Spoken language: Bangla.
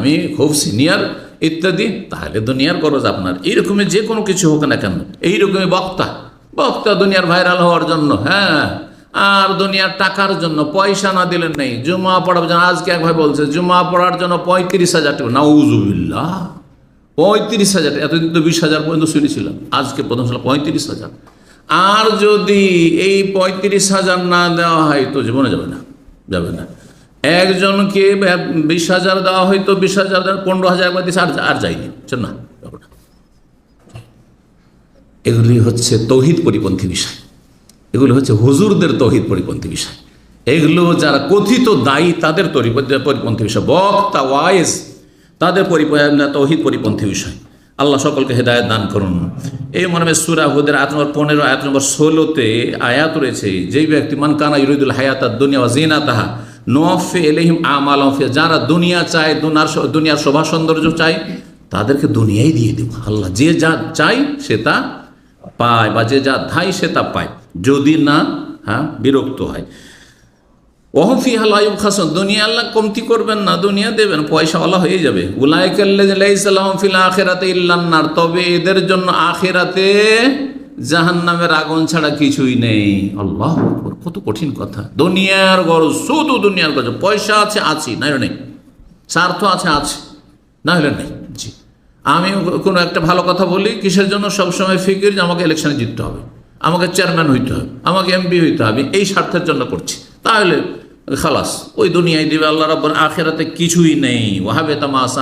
আমি খুব সিনিয়র ইত্যাদি, তাহলে দুনিয়ার গরজ আপনার। এইরকমই যে কোনো কিছু হোক না কেন। এইরকমই বক্তা। বক্তা দুনিয়ার ভাইরাল হওয়ার জন্য হ্যাঁ। আর দুনিয়ার টাকার জন্য পয়সা না দিলেন নেই। জুমা পড়ার জন্য, আজকে এক ভাই বলছে, জুমা পড়ার জন্য পঁয়ত্রিশ হাজার টাকা। নাউজুবিল্লাহ। পঁয়ত্রিশ হাজার এতদিন তো বিশ হাজার পর্যন্ত শুনেছিলাম। আজকে প্রথম ছিল পঁয়ত্রিশ হাজার। আর যদি এই পঁয়ত্রিশ হাজার না দেওয়া হয়, তো জীবনে যাবে না। যাবে না। একজনকে বিশ হাজার দেওয়া হয়তো বিশ হাজার পনেরো হাজার একবার দিচ্ছে আর আর যায়নি। না এগুলি হচ্ছে তৌহিদ পরিপন্থী বিষয়। এগুলো হচ্ছে হুজুরদের তৌহিদ পরিপন্থী বিষয়। এগুলো যারা কথিত দায়ী, তাদের পরিপন্থী বিষয়। বক্তা, ওয়াইজ, তাদের তৌহিদ পরিপন্থী বিষয়। আল্লাহ সকলকে হেদায়ত দান করুন। এই মর্মে সুরা হুদের আয়াত নম্বর পনেরো, আয়াত নম্বর ষোলোতে আয়াত রয়েছে, যেই ব্যক্তি, মান কানা ইরুদুল হায়াত দুনিয়া জিনা তাহা নোয়াফে এলহিম আমাল যারা দুনিয়া চায়, দুনার দুনিয়ার শোভা সৌন্দর্য চায়, তাদেরকে দুনিয়াই দিয়ে দেব। আল্লাহ যে যা চাই সে তা পায় বা যে যা ধায় সে তা পায়। যদি না হ্যাঁ বিরক্ত হয়। ওহফি হালাইব খাসন দুনিয়া আল্লাহ কমতি করবেন না, দুনিয়া দেবেন, পয়সাওয়ালা হয়ে যাবে। উলাইকাল্লাম ফিল আখেরাতে ইল্লান্নার তবে এদের জন্য আখেরাতে জাহান্নামের আগুন ছাড়া কিছুই নেই। আল্লাহ কত কঠিন কথা। দুনিয়ার গরজ শুধু দুনিয়ার গরজ পয়সা আছে, আছি, না নেই। স্বার্থ আছে আছে, না হলে নেই। জি। আমি কোনো একটা ভালো কথা বলি, কিসের জন্য? সবসময় ফিকির যে আমাকে ইলেকশনে জিততে হবে। আমাকে চেয়ারম্যান হইতে হবে, আমাকে এমপি হইতে হবে। এই স্বার্থের জন্য করছি। তাহলে খালাস, ওই দুনিয়ায় দিবে আল্লাহ রব্বর আখেরাতে কিছুই নেই। ওহাবে তামা আসান